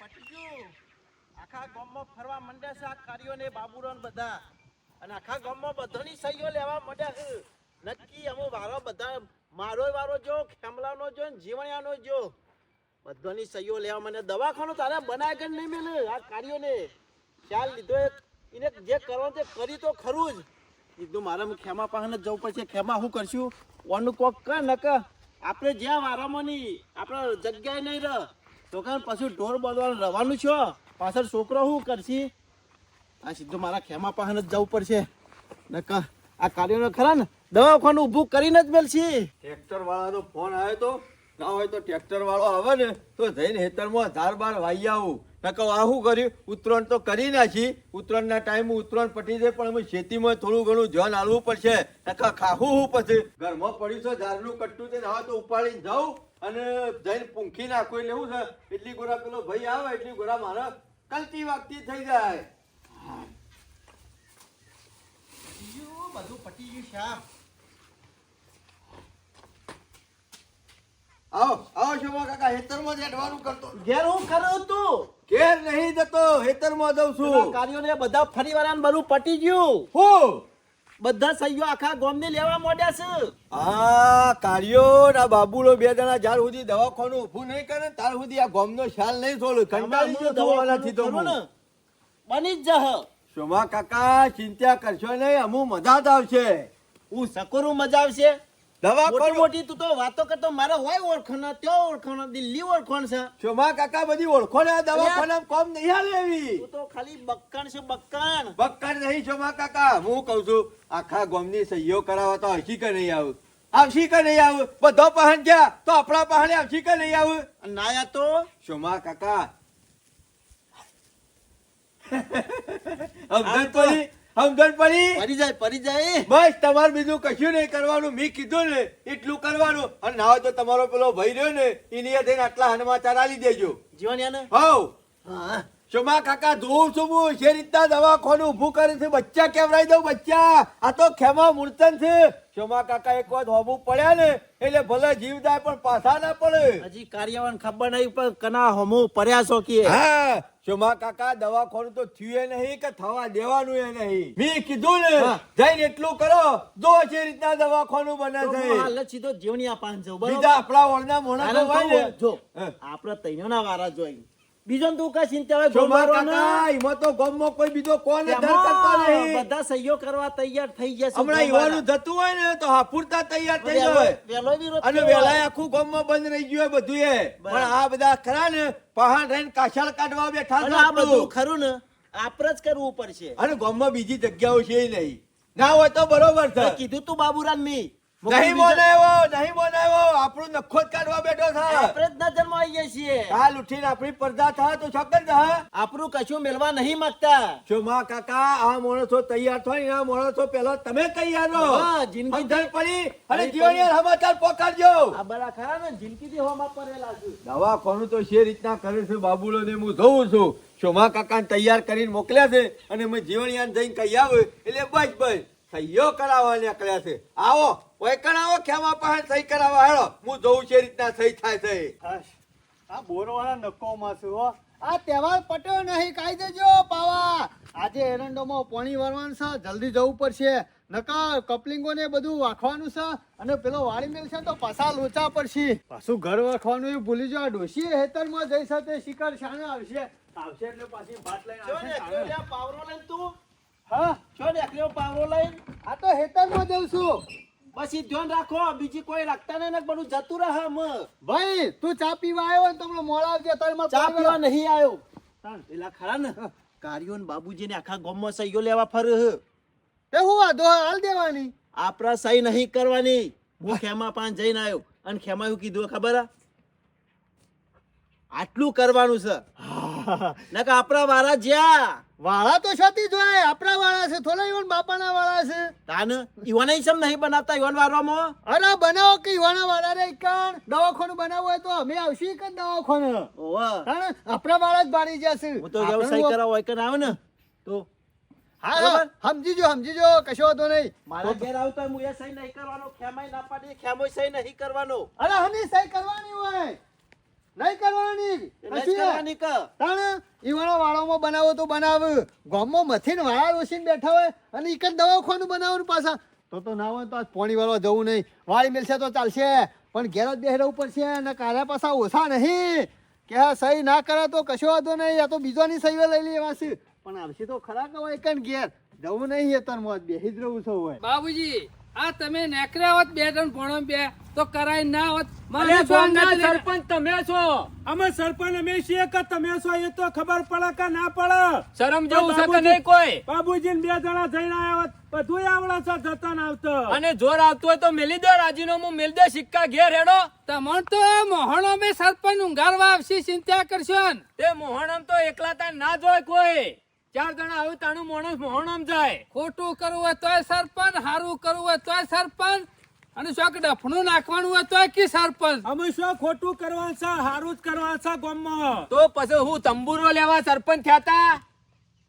પટી ગયું આખા ગામમાં ફરવા માંડ્યા છે આ બાબુરો ને બધા. અને આખા ગામમાં બધાની સહીઓ લેવા માંડ્યા છે. નક્કી અમુ વારો બધા મારો વારો જો, ખેમલાનો જો ને જીવણિયાનો જો. બધાની સહીઓ લેવા મને દવાખાનું તારે બનાય કે નહીં મેલે આ કાર્યોને ખ્યાલ લીધો એને જે કરવાનું તે કરી તો ખરું જ. કીધું મારે હું ખેમા પાસે જવું પડશે. ખેમા શું કરશું? ઓનું કોક ક ન આપણે જ્યાં વારામાં નહીં આપણે જગ્યાએ નહીં રહ. તો કાન પછી ઢોર બાંધવાનું રવાનું છો? પાછળ છોકરો શું કરશી? આ સીધું મારા ખેમા પાસે જ જવું પડશે. નકા આ કાર્યનો ખરા ને દવાખાનું ઊભું કરીને જ મેલશી. ટ્રેક્ટર વાળાનો ફોન આવ્યો તો? ના હોય તો ટ્રેક્ટર વાળો આવે ને, તો જઈને હેતરમાં ધાર બાર વાઈ આવું. નકર આ શું કર્યું? ઉત્તરાયણ તો કરી નાખી. ઉત્તરાયણના ટાઈમે ઉત્તરાયણ પટી જાય, પણ અમે ખેતીમાં થોડું ઘણું ધ્યાન આલવું પડશે. નકર ખાવું શું પછી. ઘરમાં પડ્યું છે ઝાડનું કટ્ટું છે હવે તો ઉપાડીને જાઉં. અને જઈને પૂંખી નાખો એટલે એવું છે? એટલી ગોરા પેલો ભાઈ આવે એટલી ગોરા મારે કલતી વાગતી થઈ જાય. બધું પટી ગયું શ્યામ આવો આવો શોભા કાકા હેતરમાં કરતો. ઘેર હું કરું તું? ઘેર નહીં જતો હેતરમાં જઉં છું. કાર્યોને બધા ફરી વાર બધું પટી ગયું. હું? બધા સહીઓ આખા ગોમને લેવા મોડ્યા છે. આ કાર્યો ના બાબુલો બે જણા જ્યાર સુધી દવાખાનું ઊભું નહીં કરે તાર ત્યાર સુધી આ ગોમનો શાલ નહીં થોડું. કંટાળી ગયો જોવાનાથી તો? બની જ જહ શોભા કાકા ચિંતા કરશો નહીં અમુ મજા જ આવશે. હું સકોરું મજા આવશે. મોટી દવાખાનું મોટી તું તો વાતો કરતો મારે હોય ઓળખાણ ત્યાં ઓળખાણ દિલ્હી ઓળખાણ છે. શોભા કાકા બધી ઓળખો ને કોમ નહીં હાલે એવી. તું તો ખાલી બક્કણ છે બક્કણ. બક્કર નહીં શોભા કાકા. હું કઉ છું આખા ગામની સહીઓ કરાવવા તો હસી કે નહીં આવું? આવશી કે નહીં આવું? બધો પહાણ ગયા તો આપણા પહાડે આવશી કે નહીં આવું? ના તો. શોમા કાકા. પડી સમજણ પડી પડી જાય પડી જાય. બસ તમારે બીજું કશું નહીં કરવાનું. મેં કીધું ને એટલું કરવાનું. અને ના હોય તો તમારો પેલો ભાઈ રહ્યો ને એની હાથે આટલા હનુમાચાર આલી દેજો. જીવન યાને હવ. હા. શોમા કાકા જોઉં છું હું જે રીતના દવાખાનું ઊભું કરે છે? બચ્ચા કેવરાઈ દઉં બચ્ચા? આ તો ખેમા મૂર્તન છે. શોમા કાકા એક વાત હોબું પડ્યા ને એટલે ભલે જીવ જાય પણ પાછા ના પડે હજી કાર્યવાન ખબર નહીં પણ કના હમુ પડ્યા છો કે હા શોમા કાકા દવાખાનું તો થયું નહીં કે થવા દેવાનું એ નહીં મેં કીધું ને. જઈને એટલું કરો જો જે રીતના દવાખાનું બને છે હાલ જ સીધો જીવની પાન જાઉં, બરોબર? બીજા આપણા ઓળના મોણા જો. આપણે તૈયોના વારા જોઈ બીજો તું કઈ ચિંતા હોય શોમા ગોમારવાનો? કાકા એમાં તો ગામમાં કોઈ બીજો કોને ડર કરતો નહીં. બધા સહયોગ કરવા તૈયાર થઈ ગયા છે હમણાં. યુવાનું જતું હોય ને તો હાપુરતા તૈયાર થઈ જાય. વેલો વિરોધ અને વેલા આખું ગામમાં બંધ રહી ગયું હોય બધું એ પણ આ બધા ખરા ને પહાણ રહીને કાછળ કાઢવા બેઠા આ બધું ખરું ને આપણે જ કરવું પડશે. અને ગામમાં બીજી જગ્યાઓ છે નહીં. ના હોય તો બરોબર છે. કીધું તું બાબુરાન મી. નહીં બનાવ્યો નહીં બનાવ્યો આપણું નખો કાઢવા બેઠો છે. આપણે જ નજરમાં આવીએ છીએ. કાલ ઉઠીને આપણી પડદા થાય તો છકન થાય આપણું કશું મેળવા નહીં માંગતા. શોમા કાકા આ માણસો તૈયાર થાય આ માણસો પેલો તમે તૈયાર રહો. જિંદગી ધર પડી. અને જીવન સમાચાર પોકારજો આ બરા ખરા ને જિંદગીથી હોમાં પડેલા છું. દવા કોનું તો જે રીતના કરે છે બાબુલો ને હું જોઉં છું. શોમા કાકાને તૈયાર કરીને મોકલ્યા છે અને મેં જીવણિયાન જઈને કહી આવું એટલે બસ બસ. સહીઓ કરાવવા નીકળ્યા છે. આવો. ઓય કરાવો ખેમા પાસે સહી કરાવવા હેડો હું જોઉં છે એ રીતના સહી થાય છે. આ બોરવાળા નકોમાં છું હો. આ તહેવાર પટ્યો નહીં કાઈ દેજો પાવા. આજે એરંડોમાં પાણી વરવાનું છે જલ્દી જવું પડશે. નકા કપલિંગો ને બધું વાખવાનું છે અને પેલો વાળી મેલ છે તો પાછા લોચા પડશે. પાછું ઘર વાખવાનું એ ભૂલી જાઓ. ડોશી હેતરમાં જઈ સાથે શિકાર શાણે આવશે. આવશે એટલે પાછી ભાત લઈને આવશે પાવરો લઈને તું? હા? છો ને એકલો પાવરો લઈને? આ તો હેતરમાં જઉં છું. બસ ઈ ધ્યાન રાખો બીજી કોઈ રાખતા નહીં બધું જતું રહે મ ભાઈ તું ચા પીવા આવ્યો ને તમને મોડા આવજે તારે મારે ચા પીવા નહીં આવ્યો. પેલા ખરા ને. કાર્યો ને બાબુજી ને આખા ગામમાં સહીઓ લેવા ફર હે. તે હું વાંધો હાલ દેવાની. આપણા સહી નહીં કરવાની. હું ખેમા પાન જઈને આવ્યો. અને ખેમા એવું કીધું ખબર? આટલું કરવાનું છે. નકા આપણા વારા જ્યાં વાળા તો છતી જોય આપણા વાળા છે થોડા ઈવન બાપાના વાળા છે. તાન ઈવાને સમ નહીં બનાવતા ઈવાન વારવામાં અરે બનાવો કે ઈવાના વાળા રે કણ દવાખાનું બનાવવું હોય તો અમે આવશી કે દવાખાનું. ઓવા આપણા વાળા જ બારી જશે હું તો વ્યવસાય કરાવ હોય કે ના આવે ને? તો હા સમજી જો સમજી જો કશો વાંધો નહીં. મારા ઘેર આવતો હું એ સહી નહીં કરવાનો ખેમાઈ ના પાડી ખેમોય સહી નહીં કરવાનો. અરે હની સહી કરવાની હોય. નહીં કરવાની. કરવાની ક. તાણે ઈવાળો વાળોમાં બનાવો તો બનાવ. ગામમાં મથીન વાળા રોશીને બેઠા હોય અને એક જ દવાખાનું બનાવવાનું પાછા. તો તો ના હોય તો આજ પોણી વાળવા જવું નહીં. વાળી મેલશે તો ચાલશે. પણ ઘેર જ બેહી રહેવું પડશે અને કાલે પાછા ઓછા નહીં. કે હા સહી ના કરે તો કશો વાંધો નહીં. આ તો બીજોની સહીઓ લઈ લઈએ વાસી પણ આવશે તો ખરા કહેવાય એક ઘેર. જવું નહીં એ તન મોજ બેહી જ રહું છું હોય બાબુજી આ તમે નેકર્યા હોત બે ત્રણ ભણો બે તો કરાય ના હોત. સરપંચ તમે છો. અમે સરપંચ અમે છીએ કે તમે છો એ તો ખબર પડે કે ના પડે. શરમ જેવું છે કે નહીં કોઈ? બાબુજી બે જણા જઈને આવ્યા હોત, બધુંય આવડે છે જતા આવતો. અને જોર આવતું હોય તો મેલી દો રાજીનામું મેલી દે સિક્કા ઘેર હેડો. તમણ તો મોહણો મેં સરપંચ ઊંઘાડવા આવશે ચિંતા કરશો તે મોહણમ તો એકલા ના જોય કોઈ. ચાર જણા હવે તાનું માણસ મોહણમ જાય. ખોટું કરવું હોય તોય સરપંચ હારું કરવું હોય તોય સરપંચ અને શોક ડફણું નાખવાનું હોય તોય કી સરપંચ? અમે શું ખોટું કરવાનું છે સારું જ કરવાનું છે ગામમાં. તો પછી હું તંબુરો લેવા સરપંચ થયા હતા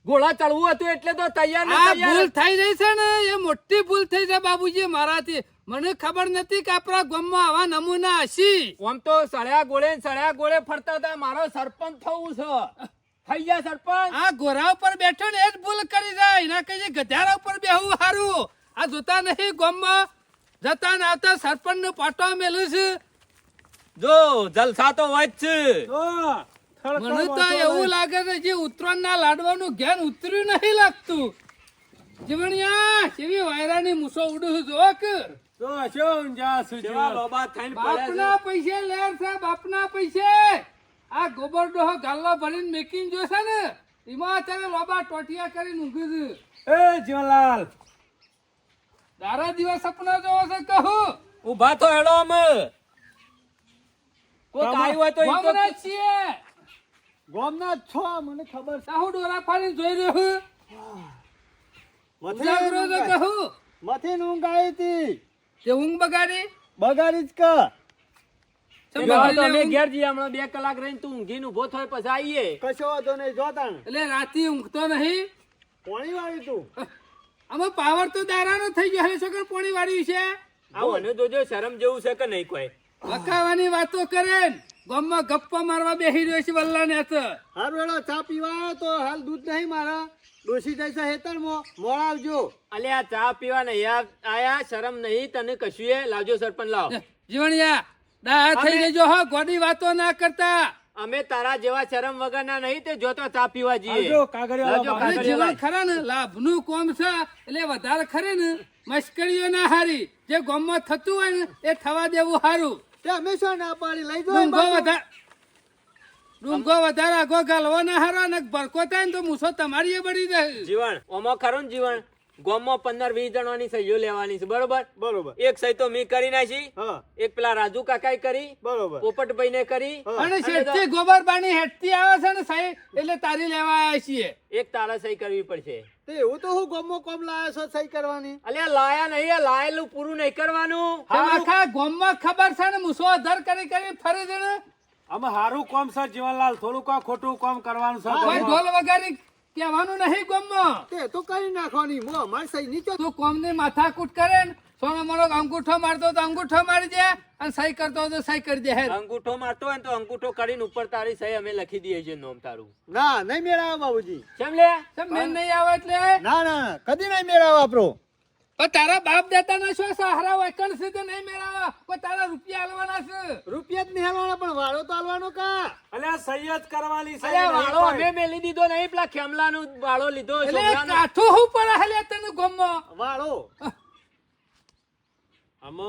ગોળા ચડવું હતું એટલે તો તૈયાર આ ભૂલ થઈ રહી છે ને એ મોટી ભૂલ થઈ છે બાબુજી મારાથી. મને ખબર નથી કે આપણા ગામમાં આવા નમૂના હશી. આમ તો સળ્યા ગોળે સળ્યા ગોળે ફરતા હતા મારો સરપંચ થવું છે. થઈ ગયા સરપંચ? આ ઘોડા ઉપર બેઠો ને એ જ ભૂલ કરી જાય. એના કહીએ ગધારા ઉપર બેહવું સારું આ જોતા નહીં ગામમાં. જતા ને આવતા સરપંચનું પાટો મેલું છે. જો જલસા તો હોય છે. મને તો એવું લાગે છે જે ઉત્તરાયણ ના લાડવાનું જ્ઞાન ઉતર્યું નહીં લાગતું. જીવણિયા કેવી વાયરાની મૂસો ઉડું છું જો કે તો શું જા સુજવા બાબા થઈને પડ્યા બાપના પૈસે લેર છે બાપના પૈસે. આ ગોબર ડોહો ગાલ્લો ભરીને મેકિંગ જોશે ને એમાં અત્યારે લોબા ટોટિયા કરીને ઊંઘી છે. એ જીવનલાલ દારા દિવસ સપના જોવો છે કહું ઊભા તો હેડો અમે. કોક આવ્યું હોય તો ગોમના છીએ. ગોમના છો મને ખબર છે. સાહુ ડોરા ફાડીને જોઈ રહ્યો મથી કહું મથી ઊંઘ આવી હતી. તે ઊંઘ બગાડી? બગાડી જ કે? બે કલાક રહીને તું ઊંઘીને ઊભો થાય પછી આવીએ કશો વાંધો નહીં જોતાણ એટલે રાતે ઊંઘતો નહીં. પોણી વાળી તું. આમાં પાવર તો દારાનો થઈ ગયો હવે છોકર પોણી વાળી છે? આવું અને જોજો શરમ જેવું છે કે નહીં કોઈ? હકાવાની વાતો કરે ગામમાં ગપ્પા મારવા બેસી રહ્યો છે વલ્લા ને હાર હેડો ચા પીવા તો હાલ દૂધ નહીં મારા. ડોસી જાય છે હેતરમાં મોડા આવજો. અલ્યા ચા પીવા નહીં આયા શરમ નહીં તને કશું એ? લાવજો સરપંચ લાવ. જીવણિયા ડાયા થઈ જજો હો ગોડી વાતો ના કરતા. અમે તારા જેવા શરમ વગરના નહીં તે જોતો ચા પીવા જઈએ. જીવન ખરા ને લાભનું કોમ છે એટલે વધારે ખરે ને મશ્કરીઓ ના હારી. જે ગામમાં થતું હોય ને એ થવા દેવું હારું. તે અમે શું ના પાડી? લઈ જો ડુંગો વધારે ડુંગો વધારે આગો ગાલવો ના હારો ને ભરકો થાય ને તો મૂસો તમારી એ બળી જાય. જીવન ઓમાં ખરું ને જીવણ ગામમાં પંદર વીસ જણાની સહીઓ લેવાની છે બરોબર? બરોબર. એક સહી તો મેં કરી નાખી એક પેલા રાજુ કાકા કરી બરોબર. પોપટભાઈ ને કરી અને શેઠથી ગોબર પાણી હેઠતી આવે છે ને સહી એટલે તારી લેવા આવ્યા છીએ. એક તારા સહી કરવી પડશે. એવું તો હું ગોમો કોમ લાયો છો સહી કરવાની? અલ્યા લાયા નહીં લાયેલું પૂરું નહીં કરવાનું. આખા ગોમમાં ખબર છે ને મૂસો અધર કરી કરી ફરી ને અમે હારું કોમ છે જીવનલાલ થોડું કોઈ ખોટું કોમ કરવાનું સર ઢોલ વગાડી કહેવાનું નહીં ગામમાં તે તો કરી નાખવાની? મો અમારી સહી નીચે તું કોમની માથાકૂટ કરે ને સોનો મોનો અંગૂઠો મારતો તો અંગૂઠો મારી દે અને સહી કરતો તો સહી કરી દે હેર. અંગૂઠો મારતો હોય ને તો અંગૂઠો કરીને ઉપર તારી સહી અમે લખી દઈએ છીએ નોમ તારું. ના નહીં મેળાવો બાબુજી. કેમ લે? કેમ મેં નહીં આવે એટલે? ના ના કદી નહીં મેળાવો આપરો પણ તારા બાપ દેતા ના છો સહારા વાયકણ છે તો નહીં મેળાવા પણ તારા રૂપિયા આલવાના છે. રૂપિયા જ નહીં હાલવાના પણ વાળો તો હાલવાનો કા? અલ્યા જ કરવાની છે અલ્યા વાળો અમે મેલી દીધો નહીં પેલા ખેમલાનું વાળો લીધો એટલે. કાઠું હું પડે હલે તને ગમો? વાળો. અમ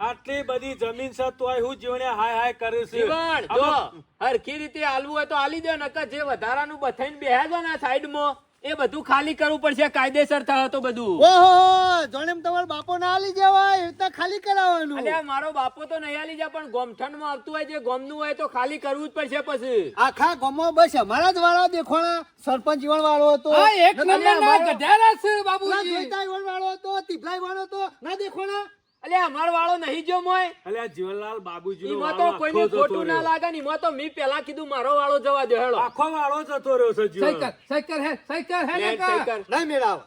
આટલી બધી જમીન છે તોય હું જીવને હાય હાય કર્યું છે. જીવણ જો હરખી રીતે આલવું હોય તો આલી દે નકર જે વધારાનું બથાઈને બેહ્યા છો ને સાઈડમાં. એ બધું ખાલી કરવું પડશે કાયદેસર થાય તો બધું. ઓહો જોણે તમારો બાપો ના આલી જવાય એ તો ખાલી કરાવવાનું. અલ્યા મારો બાપો તો નહીં આલી જાય પણ ગોમઠણમાં આવતું હોય જે ગોમનું હોય તો ખાલી કરવું જ પડશે પછી. આખા ગામમાં બસ અમારા જ વાળા દેખોણા સરપંચ ઈવણ વાળો હતો. એક નંબર ના ગધેડા છે બાબુજી જોઈતા ઈવણ વાળો હતો તીફલાઈ વાળો હતો ના દેખોણા અલ્યા અમાર વાળો નહીં જો મોય. અલે જીવનલાલ બાબુજી એમાં તો કોઈને ખોટું ના લાગે ને તો મી પેલા કીધું મારો વાળો જવા દે હેળો. આખો વાળો જતો રહ્યો છે જીવન. કર સહી હે સહી હે નકા. નહીં મેળાવ.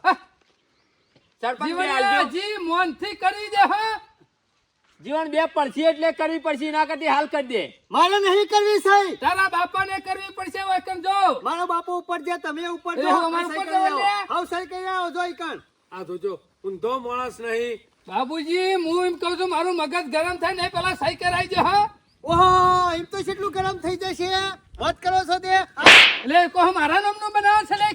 સરપંચ મોન મોનથી કરી દે હે. જીવન બે પડશે એટલે કરવી પડશે ના કરતી હાલ કરી દે. મારે નહીં કરવી સાહેબ. તારા બાપાને કરવી પડશે હોય જો? મારો બાપુ ઉપર જે તમે ઉપર જો અમારા ઉપર જો જવા સાહેબ દે. આવ આવો જો ઈકણ. આ જોજો ઊંધો માણસ નહીં. બાબુજી હું એમ કહું છું મારું મગજ ગરમ થાય ને પેલા સહી કરાવી જાય હા. ઓહો એમ તો કેટલું ગરમ થઈ જશે. વાત કરો છો તે? એટલે કો મારા નામનું બનાવ છે લે.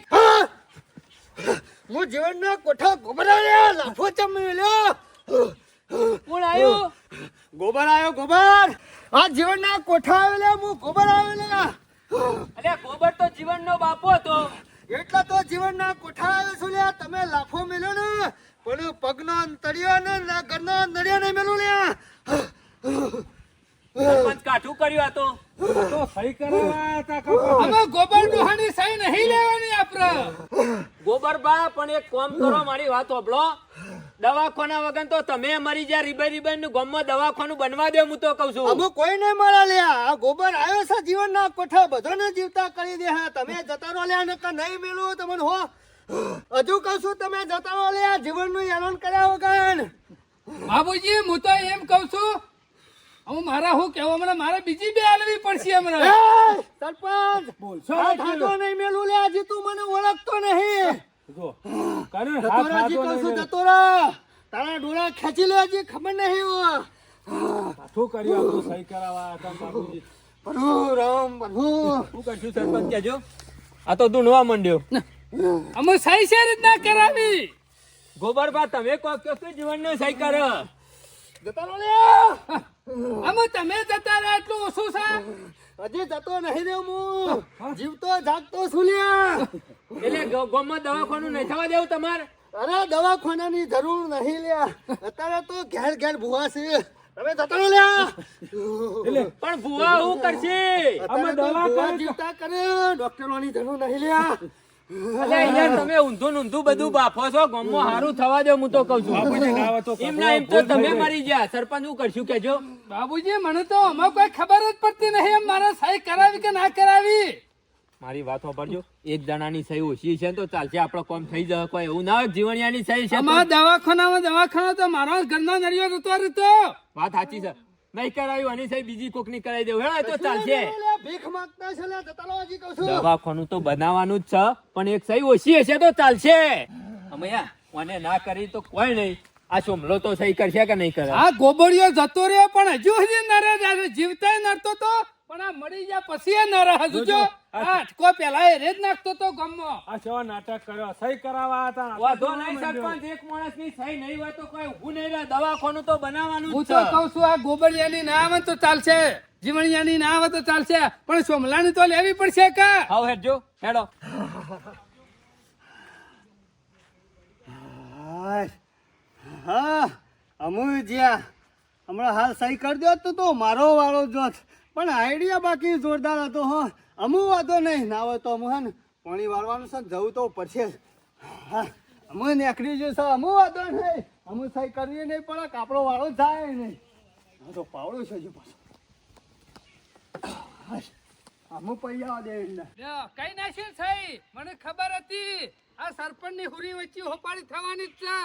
હું. જીવનના કોઠા ગોબરાવ્યા લાફો ચમેલ્યો કોણ આવ્યું? ગોબર આવ્યો ગોબર. આ જીવનના કોઠા આવેલા હું ગોબર આવેલા અરે ગોબર તો જીવનનો બાપો હતો. એટલા તો જીવનના કોઠા આવ્યો છું લે તમે લાફો મેલ્યો ને. પણ પગનો તળિયો ને ના ઘરનો નળિયો ને મેલું લ્યા. સરપંચ કાઠું કર્યું આ તો. તો સહી કરવા તા અમે ગોબર ડોહાની સહી નહીં લેવાની આપણે. ગોબર બા પણ એક કોમ કરો મારી વાત હોભળો. દવાખાના વગર તો તમે મરી જ્યાં રીબાઈ રીબાઈ નું ગામમાં દવાખાનું બનવા દે હું તો કઉ છું. અમે કોઈ નહીં મળ્યા લ્યા. આ ગોબર આવ્યો છે જીવનના કોઠા બધાને જીવતા કરી દે હા. તમે જતા રહો લ્યા નકર નહીં મેળવો તમને હો. હજુ કહું છું તમે જતા રહો લ્યા જીવનનું એલાન કર્યા વગર. બાબુજી હું તો એમ કહું છું હું મારા હું કેવો મને મારે બીજી બે આલવી પડશે હમણાં. સરપંચ બોલશો હાથ નહીં મેલું લે આજે તું મને ઓળખતો નહીં. જો કારણ હાથ હાથો જતો છું તારા ડોળા ખેંચી લે હજી ખબર નહીં હું પાછું કર્યું આપણું સહી કરાવવા કામ બાબુજી. પ્રભુ રામ પ્રભુ. શું કરશું સરપંચ કેજો આ તો દુણવા માંડ્યો. અમે સહી છે રીતના કરાવી. ગોબર બા તમે કો કે કે જીવન ને સહી કરો જતા લો લે અમે તમે જતા રહ્યા એટલું ઓછું છે. હજી જતો નહીં દેવ હું. જીવતો જાગતો છું લ્યા. એટલે ગોમાં દવાખાનું નહીં થવા દેવું તમારે? અરે દવાખાનાની જરૂર નહીં લ્યા. અત્યારે તો ઘેર ઘેર ભૂવા છે. તમે જતો લે લ્યા. પણ ભૂવા શું કરશે? અમે દવા જીવતા કરે. ડોક્ટરોની જરૂર નહીં લ્યા. અલે યાર તમે ઊંધું ઊંધું બધું બાફો છો ગામમાં સારું થવા દો હું તો કઉ છું. ના એમ તો તમે મરી ગયા. સરપંચ શું કરશું કેજો બાબુજી મને તો આમાં કોઈ ખબર જ પડતી નહીં એમ મારે સહી કરાવી કે ના કરાવી. મારી વાત સાંભળજો. એક જણાની સહી ઓછી છે ને તો ચાલશે. આપણો કોમ થઈ જશે કોઈ એવું ના જીવણિયાની સહી છે અમારા દવાખાનામાં દવાખાના તો મારો ના નરિયો જતો રહેતો વાત સાચી છે. નહીં કરાયું આની સાહેબ બીજી કોકની કરાવી દેવું. હે તો ચાલશે. ભીખ માંગતા છે લ્યા તલો હજી કહું છું. દવાખાનું તો બનાવવાનું જ છે પણ એક સહી ઓછી હશે તો ચાલશે. અમે યા મને ના કરી તો કોઈ નહીં. આ સોમલો તો સહી કરશે કે નહીં કરે? આ ગોબડિયો જતો રહ્યો પણ હજુ સુધી નરે જીવતા નરતો તો પણ આ મળી જાય પછી એ નરહ જોજો. આટકો પેલા એ રેજ નાખતો તો ગમમાં. આ છો નાટક કર્યો સહી કરાવવા હતા. વાંધો નહીં સરપંચ એક માણસની સહી નહીં હોય તો કોઈ ઊભું નહીં રહે. દવાખાનું તો બનાવવાનું હું તો કઉ છું આ ગોબડિયાની ના આવે તો ચાલશે. જીવણિયાની ના આવે તો ચાલશે. પણ સોમલાની તો લેવી પડશે કા? હાવ હેડજો હેડો. હા અમુ જ્યાં હમણાં હાલ સહી કરી દો તો તો મારો વાળો જોત પણ આઈડિયા બાકી જોરદાર હતો, હો. અમુ વાંધો નહીં, ના હોય તો અમુ હે ને. પાણી વાળવાનું છે જવું તો પડશે. હા અમુ નીકળી જશે અમુ વાંધો નહીં. અમુ સહી કરીએ નહીં પણ કાપડો વાળો જાય નહીં. હા તો પાવડો છે હજુ પાછો. અમુ પૈયા દે કઈ નાખી સહી? મને ખબર હતી. આ સરપંચની હુરી વચ્ચે હોપાળી થવાની જ છે.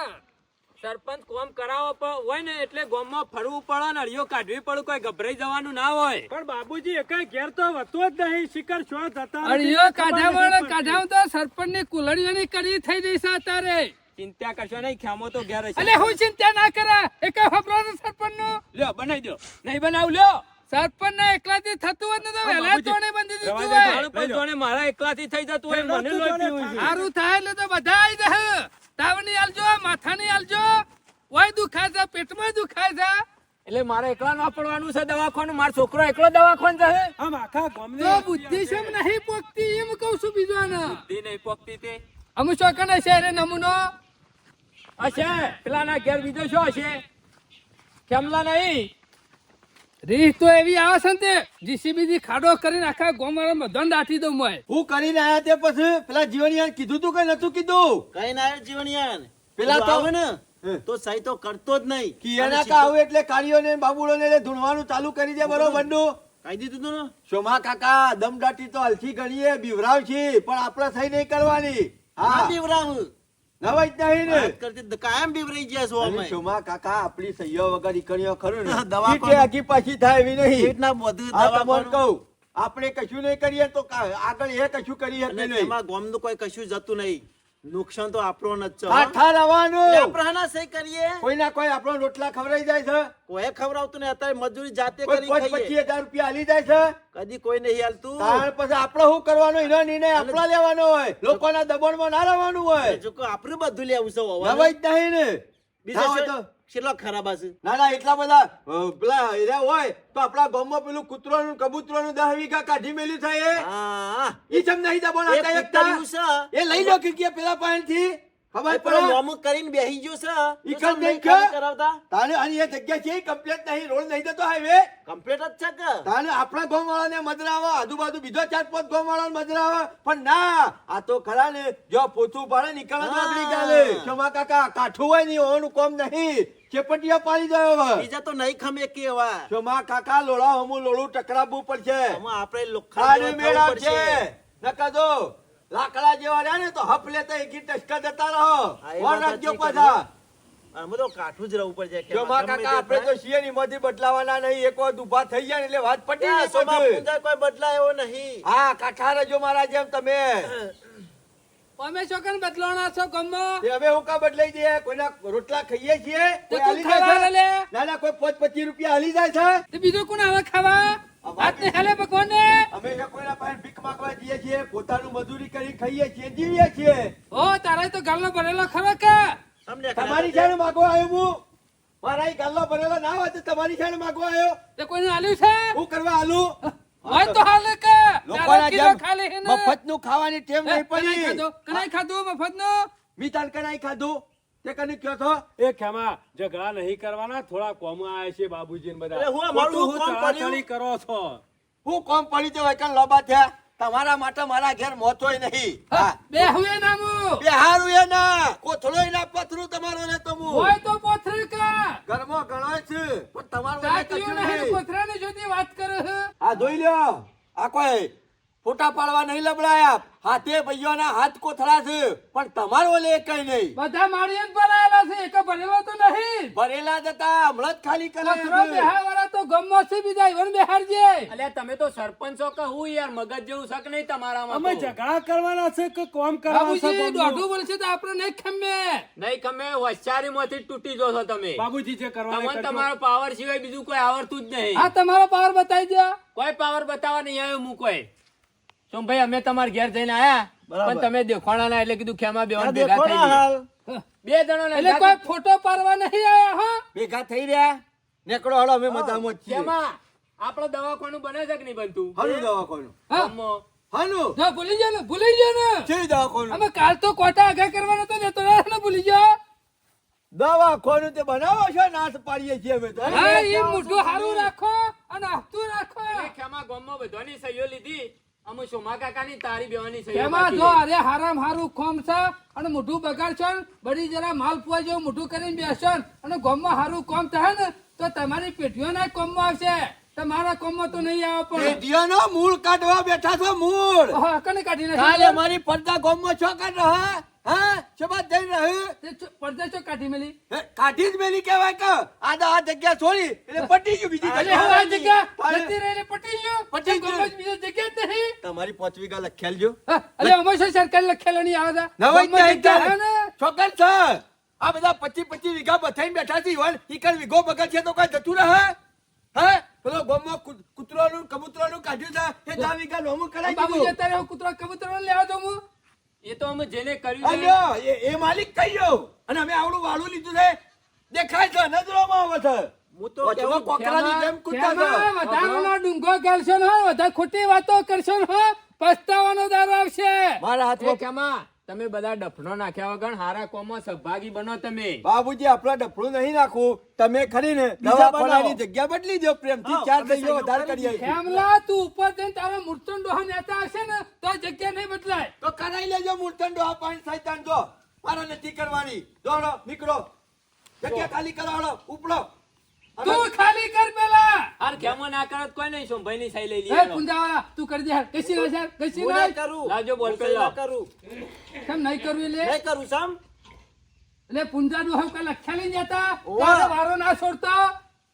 સરપંચ કોમ કરાવો પ- હોય ને એટલે ગામમાં ફરવું પડે ને અડિયો કાઢવી પડે કોઈ ગભરાઈ જવાનું ના હોય. પણ બાબુજી એકાય ઘેર તો હતો જ નહીં શિખર નથી. અડિયો ખબર નથી કાઢાવ તો સરપંચની કુલડીઓની કરી થઈ જઈશ અત્યારે. ચિંતા કરશો નહીં ખ્યામો તો ઘેર છે અલે હું ચિંતા ના કરે એક ફબરો સરપંચનું લ્યો બનાવી દો નહીં બનાવ લ્યો. સરપંચ ના એકલાથી થતું હોત ને તો વહેલા તોડે બંધી દીધું હોય. મારું પણ જોણે મારા એકલાથી થઈ જતું હોય મને તું લોહી પીવું છે. સારું થાય એટલે તો બધા આવી જાય તાવની આલજો માથાની આલજો. ઓય દુખાય છે પેટમાં દુખાય છે. એટલે મારે એકલા ના પડવાનું છે દવાખાનું મારો છોકરો એકલો દવાખાન જશે? આમ આખા ગામને તો બુદ્ધિ છે નહીં પોકતી એમ કહું છું બીજો ને બુદ્ધિ નહીં પોકતી તે. અમુ કને છે રે નમૂનો? હશે પેલાના ઘેર બીજો શું હશે? કેમલા નહીં? રીત તો એવી આવે છે ને તે જીસીબી થી ખાડો કરીને આખા ગોમારા બધો દાટી દઉં મોય હું કરીને આયા તે પછી પેલા જીવણિયાને કીધું તું કઈ નતું કીધું? કઈ ના આવ્યો જીવણિયાન? પેલા તો- આવે ને તો સહી તો કરતો જ નહીં. કિયાના કા આવું એટલે કાળીઓ ને બાબુડો ને ધૂણવાનું ચાલુ કરી દે બરોબર? નું કહી દીધું તું ને? સોમા કાકા દમદાટી તો હલથી ગણીએ બીવરાવ છે પણ આપણે થઈ નહીં કરવાની. હા. હા બીવરાવ. નવાઈ જ નહીં ને. વાત કરતી કાયમ બીવરાઈ ગયા છો અમે. શોમા કાકા આપણી સહીઓ વગર ઈકણીઓ ખરું ને. દવા પણ આખી પાછી થાય એવી નહીં. એટલા બધું દવા કહું આપણે કશું નહીં કરીએ તો આગળ એ કશું કરી નહીં. એમાં ગોમનું કોઈ કશું જતું નહીં. નુકસાન તો આપણો જ છે આઠા રવાનું હાના સહી કરીએ? કોઈ ના કોઈ આપણો રોટલા ખવડાઈ જાય છે? કોઈ ખવડાવતું નહીં અત્યારે મજૂરી જાતે કરી ખાઈએ. પચીસ હજાર રૂપિયા આલી જાય છે? કદી કોઈ નહીં હાલતું. તાર પછી આપણો શું કરવાનો? એનો નિર્ણય આપણો લેવાનો હોય. લોકોના દબાણમાં ના રહેવાનું હોય. જો આપણું બધું લેવું છે હવે જ નહીં ને. બીજા ના કેટલો ખરાબ હશે? ના ના એટલા બધા પેલા એરા હોય તો આપણા ગામમાં પેલું કૂતરાનું કબૂતરાનું દહ વીઘા કાઢી મેલ્યું થાય એ. ઈ જેમ નહીં દબોણ એ એકતા. એ લઈ લો કે પેલા પાણીથી ખબર પડે મોમું કરીને બેહી ગયો છે. ઈ તો કમ કેમ નહીં નહીં ખાલી કે? કરાવતા. તાને આની એ જગ્યા છે કમ્પ્લીટ નહીં રોડ નહીં જતો હાઈવે કમ્પ્લીટ જ છે કે? તાને આપણા ગામ વાળાને મજરા આવે આજુબાજુ બીજો ચાર પાંચ ગામ વાળાને મજરા પણ ના આ તો ખરા ને જો પોતું પાડે નીકળવા તો ગાલે. હા. કાકા કાઠું હોય ને ઓનું કોમ નહીં. ચેપટિયા પાડી ગયો હવે. બીજા તો નહીં ખમે કેવા કાકા લોળા હમું લોળું ટકરાવવું પડશે. આપણે લોખંડ મેળા છે. નકા દો લાકડા જેવા રહ્યા ને તો હપ લેતા એકી ટચકા જતા રહો. ફોન રાખજો પાછા. તો કાઠું જ રહેવું પડશે કે શોમા ગમે કાકા આપણે તો. છીએ ની માંથી બદલાવાના નહીં. એક વાર ઊભા થઈ જાય એટલે વાત પટી જાય સોમા કોઈ બદલાયો નહીં. હા કાઠા રહેજો મારા જેમ તમે. અમે છો ગમમાં હવે હું કા બદલાઈ દઈએ કોઈના રોટલા ખાઈએ છીએ? તો કોઈ હાલી જાય છે? ના ના કોઈ પાંચ પચીસ રૂપિયા હાલી જાય છે? તે બીજું કોણ આવે ખાવા? હાથ ને હાલે ભગવાને. અમે એ કોઈના પાસે ભીખ માંગવા જઈએ છીએ પોતાનું મજૂરી કરી ખાઈએ છીએ જીવીએ છીએ. ઓ તારે તો ગાલનો ભરેલો ખરો કે. તમારી શાળે માંગવા આવ્યો હું? મારા ગાલ્લો ભરેલો ના હોય તો તમારી શાળે માંગવા આવ્યો? તે કોઈને આલ્યું છે? હું કરવા આલું? હોય તો હાલે કે. લોકોના જેમ મફતનું. ખાવાની ટેમ નહીં કનાઈ પડી ખાધું કનાઈ ખાધું મફતનું? મિતાલ કનાઈ ખાધું. તે કને કયો છો? એ ખેમા ઝઘડા નહીં કરવાના થોડા કોમ આવ્યા છે બાબુજી ને બધા હું મારું કોમ કર્યું? કરો છો? હું કોમ પડી તે કે લોબા થયા. તમારા માટે મારા ઘેર મોતોય નહીં. હા બે હુએ નામું. બે હારું એ ના. કોથળોય ના પથરું તમારો ને તમુ. હોય તો પોથરી કા. ઘરમાં ગણાય છે પણ તમારો ને કશું નહીં. પોથરાની જોતી વાત કરે હા આ જોઈ લ્યો. આ કોઈ ફોટા પાડવા નહીં લબડાયા. હાથે ભાઈઓના હાથ કોથળા છે. પણ તમારો લે કઈ નહીં. બધા મારી જ ભરાયેલા છે. એક ભરેલો તો નહીં. ભરેલા જતા હમણાં જ ખાલી કરાયા. તો ગમો છે બીજા. ઈવન બેહારજે અલ્યા તમે તો સરપંચો હું યાર મગજ જેવું શક નહીં તમારામાં અમે ઝઘડા કરવાના છે કે કોમ કરવાના છે બાબુજી દોઢું વર્ષે તો આપણે નહીં ખમે. નહીં ખમે હોશિયારીમાંથી તૂટી જો છો તમે. બાબુજી જે કરવાના તમને તમારો પાવર સિવાય બીજું કોઈ આવડતું જ નહીં. આ તમારો પાવર બતાવી દો કોઈ પાવર બતાવવા નહીં આવ્યો હું કોઈ. શું ભાઈ અમે તમારા ઘેર જઈને આયા પણ તમે દેખોણા ના એટલે કીધું ખેમા બેવાન ભેગા થઈ ગયા. બે જણો એટલે કોઈ ફોટો પાડવા નહીં આયા હા? ભેગા થઈ રહ્યા? નેકડો હળો અમે મજામાં છીએ. ખેમા આપણો દવાખાનું બને છે કે નહીં બનતું? હનું દવાખાનું. હા. ગામમાં. હનું? ભૂલી જાઓ ને ભૂલી જાઓ ને. છે દવાખાનું? અમે કાલ તો કોટા આગળ કરવાનો તો જતો રહ્યો ને ભૂલી જાઓ. દવાખાનું તે બનાવો છો નાશ પાડીએ છીએ અમે તો. હા એ મોઢું હારું રાખો અને રાખો. ખેમા ગામમાં બધાની સહીઓ લીધી? અમે સોમા કાકાની તારી બેવાની સહીઓ એમાં જો અરે હારામ હારું ખોમ છે અને મોઢું બગાડશો ને, બળી જરા માલ પુવા જેવું મોઢું કરીને બેસશો ને, અને ગામમાં હારું કોમ થાય ને તો તમારી પેઢીઓના કોમમાં આવશે. તમારા કોમમાં તો નહીં આવે પણ. પેઢીઓનો મૂળ કાઢવા બેઠા છો મૂળ. ઓહો, કને કાઢી નાખ્યો? મારી પડદા ગામમાં છો કાઢ રહા હા શબાદ જઈ તે ચો- કાઢી મેલી? કાઢી જ મેલી કહેવાય કે આ આ જગ્યા છોડી એટલે પટી ગયું બીજી આ જગ્યા જતી રહીને પટી ગયું. પટી તો બીજી જગ્યા જ નહીં. તમારી પાંચ વીઘા લખેલજો હા, અરે અમે શું સરકારી લખેલો નહીં આવે છે? નવાઈ ગામમાં ત્યાં જગ્યા ને? છોકર છ. આ બધા પચીસ પચીસ વીઘા બથાઈને બેઠા છે વીઘો બગડ છે તો કઈ જતું રહે હે? પેલો ગોમમાં કૂ- કૂતરાનું કબૂતરાનું કાઢ્યું છે એ દા વીઘા લોમું બાબુજી દીધું. કૂતરો કબૂતરો લેવા દઉં હું? એ તો અમે જેને કર્યું છે. અલ્યો એ એ માલિક કયો અને અમે આવડું વાળું લીધું છે. દેખાય છે નજરોમાં આવે છે. હું તો કેવો કોકરાની જેમ કૂદતા છે. વધારાનો ડુંગો કરશો ને વધારે ખોટી વાતો કરશો ને પસ્તાવાનો દારો આવશે. મારા હાથમાં ખેમા તમે બધા ડફનો નાખ્યા વગર હારા કોમો સહભાગી બનો તમે. બાબુજી આપણા ડફડું નહીં નાખું. તમે ખરી ને દવા દવાખાનાની જગ્યા બદલી દો પ્રેમથી ચાર દહીઓ વધારે કરી આવી હેમલા તું ઉપર જઈને તારો મૂર્તન ડોહા નેતા હશે ને તો આ જગ્યા નહીં બદલાય. તો કરાઈ લેજો મૂર્તન ડોહા પાણી સૈતાન જો. મારે નથી કરવાની. દોડો નીકળો. જગ્યા ખાલી કરાવડો. ઉપડો. તું ખાલી કર પેલા હાર ખેમો ના કરત કોઈ નહીં સોમભાઈ ની સહી લઈ એ લઈએ પુંજાવાળા તું કરી દે હાલ. કશી ના કશી હું ના. કરું લાવજો બોલ પેલા. ના કરું કેમ નહીં કરવું એટલે નહીં કરું સમ એટલે પુંજાનું હવે કઈ લખ્યા લઈને જતા. તારો વારો ના છોડતો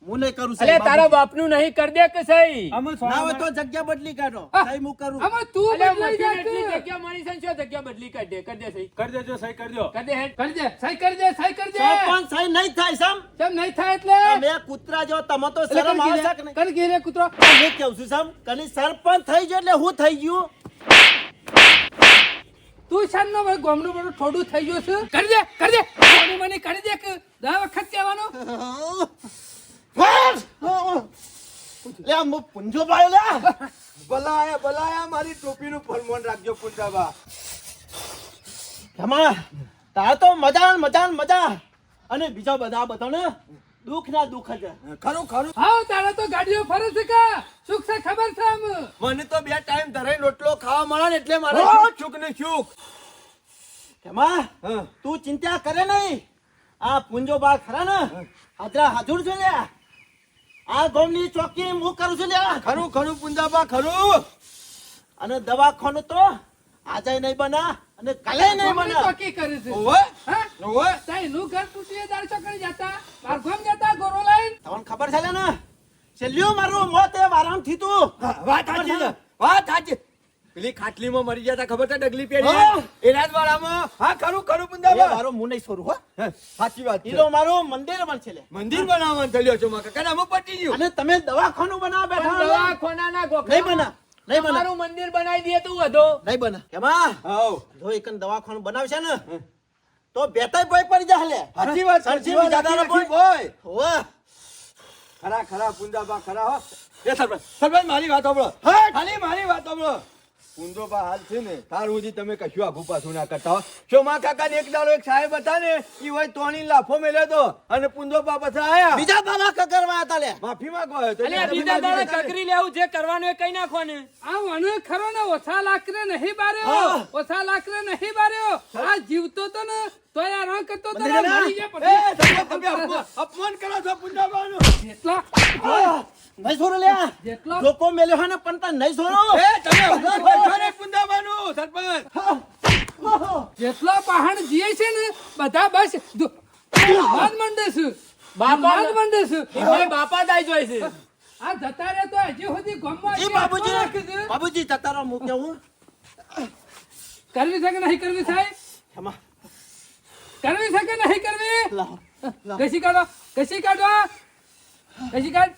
હું નહીં કરું અલે સાહેબ તારા બાપનું નહીં કર દે કે સહી? અમે ના હોય તો જગ્યા બદલી કાઢો. સહી હું કરું. આમાં તું અલે બદલાઈ એટલી જગ્યા મળી છે શું જગ્યા બદલી કર દે કર દે સહી. કરી દેજો સહી કરી દો. કર દે હેડ. કરી દે સહી કરી દે સહી કરી દે. પણ સહી નહીં થાય સમ કેમ નહીં થાય એટલે? તમે કૂતરા જો તમે તો શરમ આવે છે કે નહીં? કરી ગીરે કૂતરો. હું કેવું છું સમ કલી સરપંચ થઈ ગયો એટલે હું થઈ ગયું? તું શાન નો ગોમડું બધું થોડું થઈ ગયું છે? કરી દે કરી દે. મને કરી દે કે દસ વખત કહેવાનું. લે આ હું પુંજો પાયો લે. ભલાયા ભલાયા મારી ટોપીનું ફરમોન રાખજો પુંજાબા. એમાં તાર તો મજા ને મજા મજા. અને બીજા બધા બધાને દુઃખ ના દુઃખ જ. ખરું ખરું. હા તારે તો ગાડીઓ ફરે છે કે? સુખ છે ખબર છે મને તો બે ટાઈમ ધરાઈ રોટલો ખાવા મળે ને એટલે મારે! સુખ ને સુખ. એમાં તું ચિંતા કરે નહીં. આ પુંજો બા ખરા ને? હાજરા હાજર છે લે આ ગોમની ચોકી હું કરું છું લે ખરું ખરું પુંજાબા ખરું. અને દવાખાનું તો આજે નહીં બના અને કાલે નહીં બના. ચોકી કરી છે. ઓવે હા? ઓવે. તાઈ નું ઘર તૂટીએ દાડશો કરી જતા. માર ગોમ જતા ગોરો લાઈન. તમને ખબર છે ને? છેલ્લું મારું મોત એ વારામથી તું. વાત સાચી વાત સાચી. પેલી ખાટલીમાં મરી જતા ખબર છે ડગલી પેલી હા. એના જ વાળામાં હા ખરું ખરું એ મારો મું નહીં છોડું હો. સાચી વાત છે. ઈલો મારો મંદિર બનશે છે મંદિર બનાવવાનું થયેલો છો માકા કાકા અમે પટી ગયું. અને તમે દવાખાનું બનાવ બેઠા છો. દવાખાનાના નહીં બના નહીં બના. મારું મંદિર બનાવી દે તું વધો નહીં બના. કેમાં? હાઉ જો એકન દવાખાનું બનાવશે ને તો બેતાય ભાઈ પડી જા હલે સાચી વાત સાચી વાત ભોય. બોય હોવે. ખરા ખરા પુંજાબા ખરા હો. એ સરપંચ. સરપંચ મારી વાત સાંભળો. હા ખાલી મારી વાત સાંભળો. પુંજોબા હાલ છે ને તાર સુધી તમે કશું આઘું પાછું ના કરતા હો. શો માં કાકા એક દાડો એક સાહેબ હતા ને ઈ હોય તોણી લાફો મેલ્યો તો અને પુંજોબા પાછા આયા. બીજા દાડા કકરવા હતા લે? માફી માંગવા આવ્યો તો. બીજા દાડા કકરી લેવું જે કરવાનું એ કઈ નાખો ને આ વને ખરો ને ઓછા લાકરે નહીં બાર્યો. હા. ઓછા લાકરે નહીં બાર્યો. આ જીવતો તો ને તો આ રણ કરતો તો ને મંદિરે ના. મરી ગયા પછી. તમે અપમાન- કરો છો પુંજાબાનું. જેટલા નહીં છોડો લે જેટલો લોકો મેલ્યો ને પણ નહીં છોડો. એ, તમે સરપંચ. જેટલો પહાડ જીએ છે ને બધા બસ ભગવાન મંડે છે. બાપા- મંડે છે. બાપા દાઈ જોઈ છે. આ જતા રહે તો હજી સુધી ગમવા જી હજી બાબુજી જતા રહો મૂકે હું કરવી છે કે નહીં કરવી સાહેબ? ક્ષમા કરવી છે કે નહીં કરવી? કશી કાઢો કશી કાઢો. કશી કાઢ.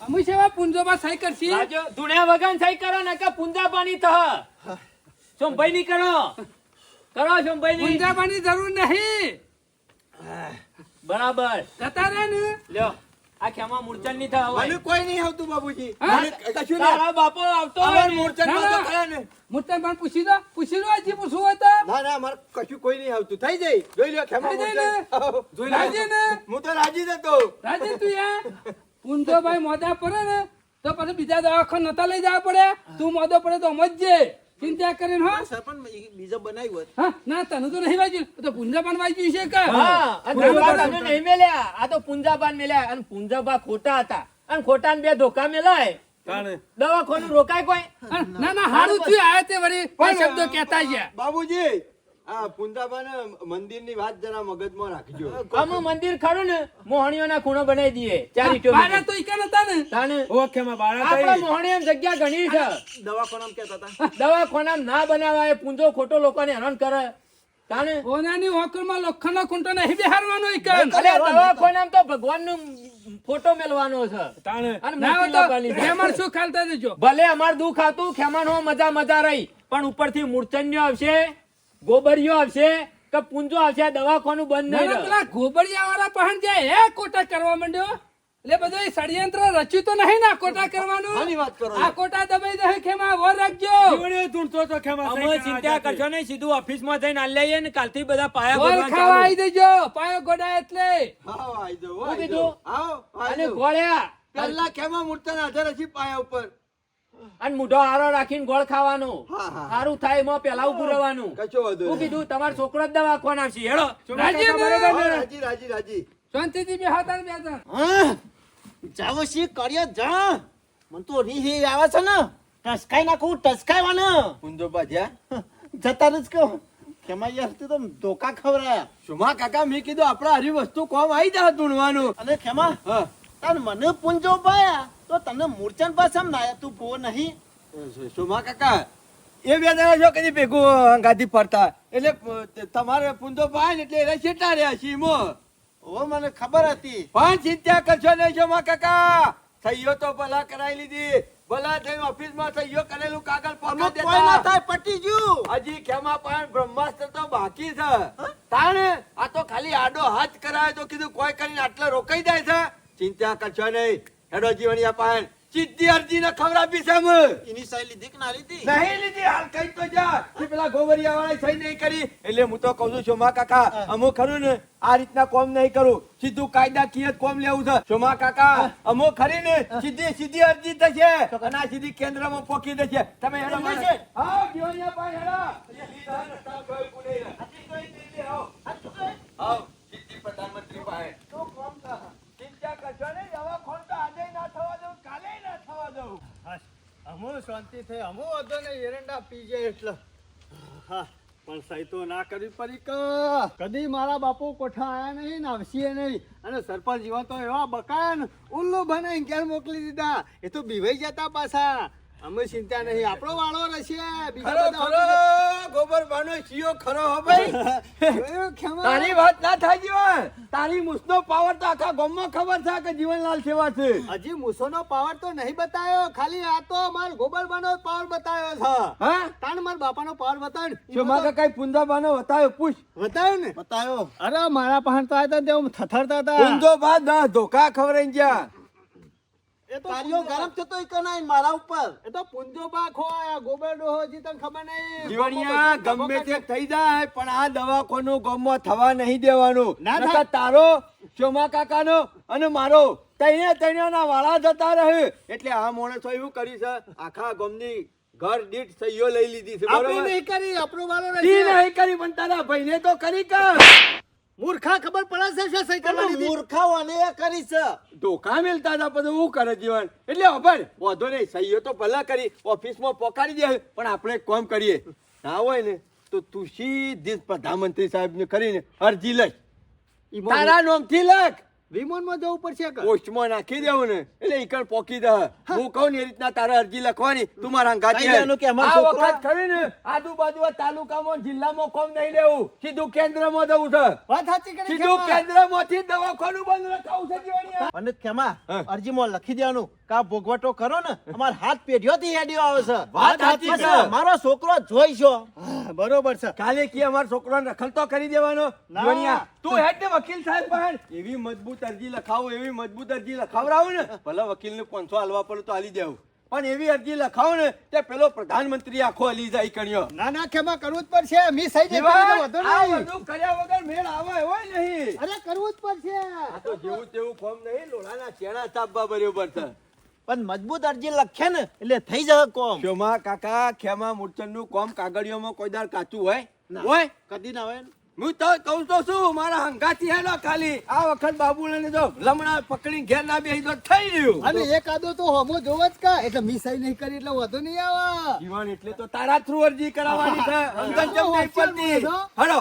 અમુ સેવા પુંજોમાં સહી કરશી. રાજો ધૂણ્યા વગર સહી કરો ને કે પુંજા પાણી થહ. સોમભાઈ ની કરો. કરો સોમભાઈ ની પુંજાવાની જરૂર નહીં. બરાબર. જતા રે ને. લ્યો આ ખેમા મૂર્છનની થહ મને કોઈ નહીં આવતું બાબુજી મને કશું ના તારા બાપો આવતો હોય અમારમાં તો. ખરા ને. મુદ્દા પણ પૂછી દો. પૂછી લો હજી પૂછવું હોય તો. ના ના મારે કશું કોઈ નહીં આવતું. થઈ જાય. જોઈ લ્યો ખેમા મૂર્છન. જોઈ લ્યો. રાજી ને? હું તો રાજી દેતો રાજી તું યાર પુંજોભાઈ મોદા પડે ને તો પછી બીજા દવાખાન નતા લઈ જવા પડે. તું મોદો પડે તો સમજજે ચિંતા કરીને હો. સરપંચ બીજો બનાવ્યું હા ના તને તો નહીં વાંચ્યું. તો પુંજા પણ વાંચ્યું છે કે? હા અને નહીં મેલ્યા. આ તો પુંજાબાન મેલ્યા અને પુંજાબા ખોટા હતા. અને ખોટા ને બે ધોકા મેલાય. દવા દવાખાનું રોકાય કોઈ? ના ના હારું થયું. આયા તે વળી બે શબ્દો કહેતા ગયા. બાબુજી આ પુંજાબાને મંદિરની વાત જરા મગજમાં રાખજો. આમાં મંદિર ખરું ને મોહણીઓના ખૂણો બનાવી દઈએ. ચાર ઈંટો બારા તો ઈકા નતા ને? તાને? ઓકે માં બારા આપણા મોહણીયામાં જગ્યા ઘણી છે. દવાખાનામાં કહેતા હતા. દવાખાનામાં ના બનાવાય પૂંજો ખોટો લોકોને હેરાન કરે. તાને? ઓનાની હોકરમાં લોખંડનો ખૂંટો નહીં બેહારવાનો ઈકન અરે દવાખાનામાં તો ભગવાનનો ફોટો મેલવાનો છે. તાણે? અને ના તો લાવવાની શું ખાલતા દેજો? ભલે અમાર દુઃખ હતું હો મજા મજા રહી. પણ ઉપરથી મૂર્છન્યો આવશે. ગોબરિયો આવશે કે પૂંજો આવશે દવાખાનું બંધ નહીં પેલા ગોબરિયા વાળા પહણ જાય હે કોટા કરવા માંડ્યો? એટલે બધું એ ષડયંત્ર રચ્યું તો નહીં ને કોટા કરવાનું? આની વાત કરો. આ કોટા દબાઈ દે ખેમા વર રાખજો. જીવડે તૂટતો તો ખેમા અમે ચિંતા કરજો કરશો નહીં સીધું ઓફિસમાં જઈને આલી લઈએ ને કાલથી બધા પાયા વર ખાવા આવી દેજો પાયો ગોડા એટલે. આવો, આવી દો? આવો, અને ગોળ્યા. પહેલા ખેમા મૂર્તના આધાર હજી પાયા ઉપર. અને મુઢો આરો રાખીને ગોળ ખાવાનો. હા, હા. સારું થાય એમાં પેલા ઉભું રહેવાનું. કશો વાંધો શું કીધું તમારો છોકરો જ દવા કોણ આવશે હેડો રાજી હા? રાજી રાજી રાજી. શાંતિથી બે હાથ બે જણ. હા જાવો શી કર્યો જા મન તો રી હી આવે છે ને. ટસકાઈ નાખું ટસકાઈવાનો. ઊંધો બાજ્યા? જતા જ કહો. ખેમા યાર તું તો ધોકા ખવરાયા. સુમા કાકા મેં કીધું આપણે હરી વસ્તુ કોમ આવી જાય ધૂણવાનું. અને ખેમા તાર મને પૂંજો પાયા તો તમને મૂર્છન પાછા ના તું પો નહીં. સુમા કાકા? એ બે જણા જો કદી ભેગું ગાદી ફરતા. એટલે તમારે પૂંદો પાય ને એટલે એને છેટા રહ્યા સીમો ઓ મને ખબર હતી. પણ ચિંતા કરશો નહીં સુમા કાકા. થઈયો તો ભલા કરાવી લીધી. ભલા થઈને ઓફિસમાં થઈયો કરેલું કાગળ અમુક દેતા કોઈ ના થાય પટી ગયું. હજી ખેમા પણ બ્રહ્માસ્ત્ર તો બાકી છે. તાણે આ તો ખાલી આડો હાથ કરાય તો કીધું કોઈ કરીને આટલે રોકાઈ જાય છે. ચિંતા કરશો નહીં. હેડો જીવણિયા પાન સીધી અરજી ને ખવડાવી છે અમે એની સહી લીધી કે ના લીધી નહીં લીધી હાલ કઈ તો જા કે પેલા ગોબરિયા વાળા સહી નહીં કરી એટલે હું તો કહું છું શોમા કાકા અમુક ખરું ને આ રીતના કોમ નહીં કરું સીધું કાયદાકીય કિયત કોમ લેવું છે શોમા કાકા અમુક ખરી ને સીધી સીધી અરજી થશે અને સીધી કેન્દ્રમાં પોકી દેશે તમે હેડો મારે. આવો, જીવણિયા પાન હેડો. આવો. સીધી પ્રધાનમંત્રી પાસે. ચિંતા કરશો નહીં, દવાખાનું તો આજે ના થવા દઉં કાલે ના થવા દઉં અમુ શાંતિ થઈ. હમું વધો ને એરંડા પી જાય એટલે. હા, પણ સહી તો ના કરવી પડી કદી મારા બાપુ કોઠા આયા નહીં ને આવશે નહીં. અને સરપંચ જીવા તો એવા બકાયા ને. ઉલ્લુ બનાવીને ઘેર મોકલી દીધા. એ તો બીવાઈ જતા પાછા. અમે ચિંતા નહીં. આપણો વાળો રહેશે. બીજા બધા ગોબર બાનો સીઓ ખરો હો ભાઈ. તારી વાત ના થાય જીવન તારી મુસનો પાવર તો આખા ગામમાં ખબર છે કે જીવનલાલ સેવા છે. હજી મુસોનો પાવર તો નહીં બતાયો. ખાલી આ તો માર ગોબરબાનો પાવર બતાયો છે. હા? તાણ માર બાપાનો પાવર બતાય જો માગા કઈ પુંદા બાનો બતાયો? પૂછ. બતાયો ને? બતાયો. અરે મારા પાહણ તો આયતા તે થથરતા હતા પુંદો બાદ ના ધોકા ખવરાઈ ગયા. તારીઓ ગરમ થતો ઈ કનાઈ મારા ઉપર? એ તો પુંજો પાક હોય ગોબર ડોહો હજી તને ખબર નહીં. જીવણિયા ગમે તે થઈ જાય પણ આ દવાખાનું ગામમાં થવા નહીં દેવાનું. ના તારો ચોમા કાકાનો અને મારો તઈને તઈનેના વાળા જતા રહે. એટલે આ માણસો એવું કરી છે આખા ગમની ઘર દીઠ સહીઓ લઈ લીધી છે આપણે બરોબર? નહીં કરી આપણો વાળો નહીં કરી પણ તારા ભાઈને તો કરી કે મૂર્ખા ખબર પડે છે શું સહી કરવા તમે લીધી? મૂર્ખાઓને એ કરી છે. ધોકા મેલતા હતા પછી હું કરે જીવન? એટલે અભર વાંધો નહીં સહીઓ તો ભલા કરી ઓફિસમાં પોકાડી દે પણ આપણે કોમ કરીએ. ના હોય ને તો તું સીધી પ્રધાનમંત્રી સાહેબને કરીને અરજી લખ તારા નામથી લખ. વિમાનમાં જવું પડશે કે? પોસ્ટમાં નાખી દેવું ને. એટલે ઈકણ પોકી દે. હું. કહું ને એ રીતના તારે અરજી લખવાની. તું મારા કે આ વખત ખરી ને આજુબાજુ તાલુકામાં જિલ્લામાં કોમ નહીં લેવું. સીધું કેન્દ્રમાં જવું છે. વાત સાચી કરી સીધું કેન્દ્રમાંથી દવાખાનું બંધ રખાવું છે જીવણિયા. અને હા. અરજીમાં લખી દેવાનું કા ભોગવટો કરો ને અમાર હાથ પેઢીઓથી હેડીઓ આવે છે. વાત સાચી છે. મારો છોકરો જોઈશો બરોબર છે. કાલે કી અમારા છોકરાને રખલ તો કરી દેવાનો. તું હેડ ને વકીલ સાહેબ બહાર એવી મજબૂત અરજી લખાવો એવી મજબૂત અરજી લખાવડાવો ને. ભલે વકીલને 500 હાલવા પડે તો હાલી દેવું. પણ એવી અરજી લખાવો ને તે પેલો પ્રધાનમંત્રી આખો હલી જાય કણ્યો ના ના ખેમા કરવું જ પડશે. મિસ થઈ જાય નહીં. બધું કર્યા વગર મેળ આવે હોય નહીં. અરે કરવું જ પડશે. આ તો જેવું તેવું ફોર્મ નહીં લોડાના ચેણા ચાપવા બરોબર છે. પણ મજબૂત અરજી લખે ને એટલે થઈ જશે કોમ. શોમા કાકા ખેમા મૂર્છનનું કોમ કાગળિયોમાં કોઈ દાર કાચું હોય? ના. હોય? કદી ના હોય. ને. હું તો કહું તો શું? મારા હંગાથી હેલો ખાલી. આ વખત બાબુલાને જો લમણા પકડી ઘેર ના બેસી તો થઈ રહ્યું. અને એક આદો તો હોમો જોવો જ કા. એટલે મિસાઈ નહીં કરી એટલે વધુ નહીં આવે. જીવન એટલે તો તારા થ્રુ અરજી કરાવવાની છે. અંગત જમ નહીં પડતી. હોશિયાર માણસ હો. હલો